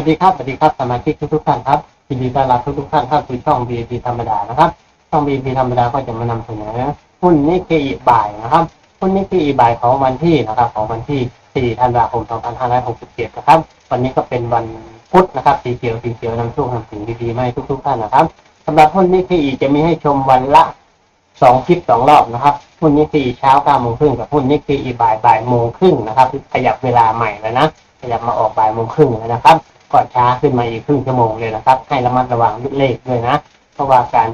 วัสดีครับสวัสดีครับสมาชิกทุกๆท่านครับยินดีต้อนรับทุกๆท่านเข้าสู่ช่อง VIP ธรรมดานะครับช่อง VIP ธรรมดาก็จะมานำเสนอหุ้นนิกเกอิบ่ายนะครับหุ้นนิกเกอิบ่ายของวันที่นะครับของวันที่ 4 ธันวาคม 2567 นะครับ วันนี้ก็เป็นวันพุธนะครับสีเขียวสีเขียวนำโชคนำสิ่งดีๆมาให้ทุกๆท่านนะครับสำหรับหุ้นนิกเกอิจะมีให้ชมวันละสองคลิปสองรอบนะครับหุ้นนิกเกอีเช้าเก้าโมงครึ่งกับหุ้นนิกเกอีบ่ายบ่ายโมงครึ่งนะครับขยับเวลาใหม่แล้วนะขยับมาออกบ่ายโมงครึ่งแล้วนะครับ ก่อนช้าขึ้นมาอีกครึ่งชั่วโมงเลยนะครับ ให้ระมัดระวังเลขด้วยนะ เพราะว่าการ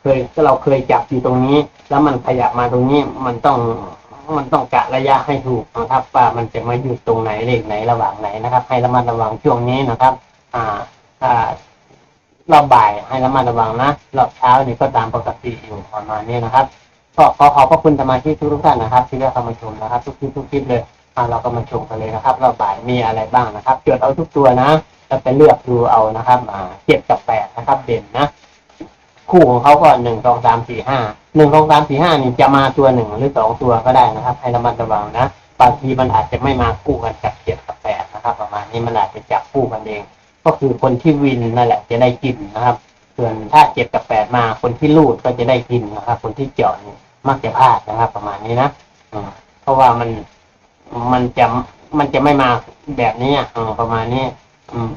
เคยเราเคยจับอยู่ตรงนี้ แล้วมันขยับมาตรงนี้มันต้องมันต้องกะระยะให้ถูกนะครับว่ามันจะมาหยุดตรงไหนเลขไหนระหว่างไหนนะครับ ให้ระมัดระวังช่วงนี้นะครับ อ่าอ่ารอบบ่ายให้ระมัดระวังนะรอบเช้านี่ก็ตามปกติอยู่ประมาณนี้นะครับก็ขอขอบพระคุณสมาชิกทุกท่านนะครับ ที่ได้เข้ามาชมนะครับ ทุกคลิปทุกคลิปเลย เราก็มาชมกันเลยนะครับรอบบ่ายมีอะไรบ้างนะครับจดเอาทุกตัวนะแล้วไปเลือกดูเอานะครับเจ็ดกับแปดนะครับ เด่นนะคู่ของเขาก็หนึ่งสองสามสี่ห้าหนึ่งสองสามสี่ห้านี่จะมาตัวหนึ่งหรือสองตัวก็ได้นะครับ ให้ระมัดระวังนะบางทีมันอาจจะไม่มาคู่กันกับเจ็ดกับแปดนะครับ ประมาณนี้มันอาจจะจับคู่กันเอง ก็คือคนที่วินนั่นแหละจะได้กินนะครับ ส่วนถ้าเจ็ดกับแปดมาคนที่รูดก็จะได้กินนะครับ คนที่เจาะนี่มักจะพลาดนะครับ ประมาณนี้นะอเพราะว่ามัน มันจะมันจะไม่มาแบบนี้อะอืมประมาณนี้อืม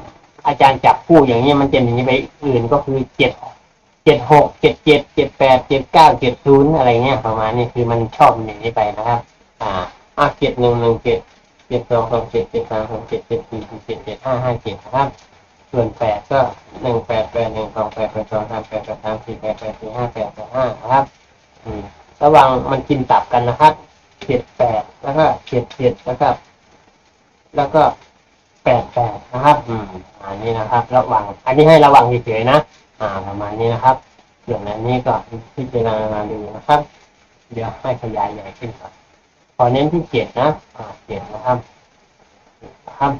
อาจารย์จับคู่อย่างนี้มันจะหนีไปอื่นก็คือเจ็ดเจ็ดหกเจ็ดเจ็ดเจ็ดแปดเจ็ดเก้าเจ็ดศูนย์อะไรเงี้ยประมาณนี้คือมันชอบหนีไปนะครับ อ่าอ่าเจ็ดหนึ่งหนึ่งเจ็ดเจ็ดสองสองเจ็ดเจ็ดสามสองเจ็ดเจ็ดสี่เจ็ดเจ็ดห้าห้าเจ็ดนะครับ ส่วนแปดก็หนึ่งแปดแปดหนึ่งสองแปดแปดสองสามแปดแปดสามสี่แปดแปดสี่ห้าแปดแปดห้านะครับ อืมระวังมันกินตับกันนะครับ เจ็ดแปดแล้วก็เจ็ดเจ็ดแล้วก็แล้วก็แปดแปดนะครับอืมอันนี้นะครับ ระวัง อันนี้ให้ระวังเฉยๆนะ อ่าประมาณนี้นะครับส่วนอันนี้ก็พิจารณาดูนะครับ เดี๋ยวให้ขยายใหญ่ขึ้นครับขอเน้นที่เจ็ดนะอ่าเจ็ดนะครับครับ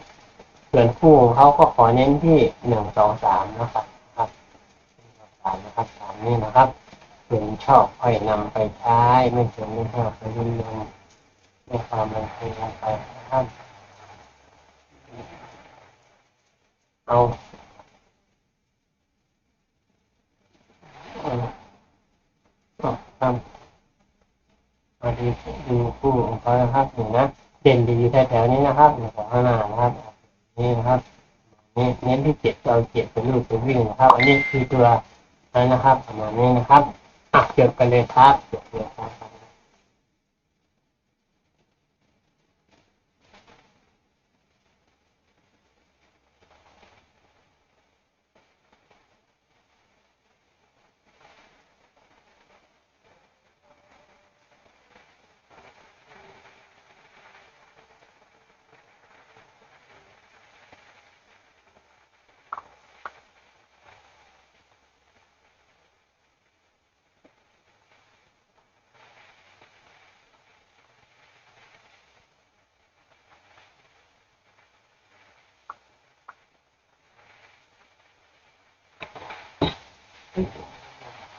ส่วนคู่ของเขาก็ขอเน้นที่หนึ่งสองสามนะครับ ครับสามนะครับสามนี้นะครับ ส่วนชอบค่อยนำไปใช้ ไม่ส่วนไม่ชอบไปยืนยันไม่ความมันคือลงไปนะครับเอาเอาเอาครับมาดูดูคู่ของเขานะครับหนึ่งนะ เด่นดีแถวๆนี้นะครับหนึ่งของข้างหน้านะครับ นี่นะครับนี่เน้นที่เจ็ดเราเจ็ดเป็นลูกเป็นวิ่งนะครับ อันนี้คือตัวนั้นนะครับประมาณนี้นะครับ อะเกี่ยวกันเลย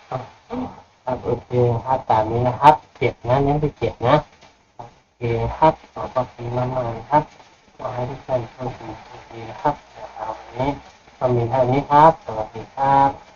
ครับโอเคครับตามนี้นะครับเจ็ดนะเน้นที่เจ็ดนะโอเคครับขอบพระคุณมากๆนะครับขอให้ทุกท่านโชคดีคดีนะครับเดี๋ยวเอาวันนี้ก็มีเท่านี้ครับ สวัสดีครับ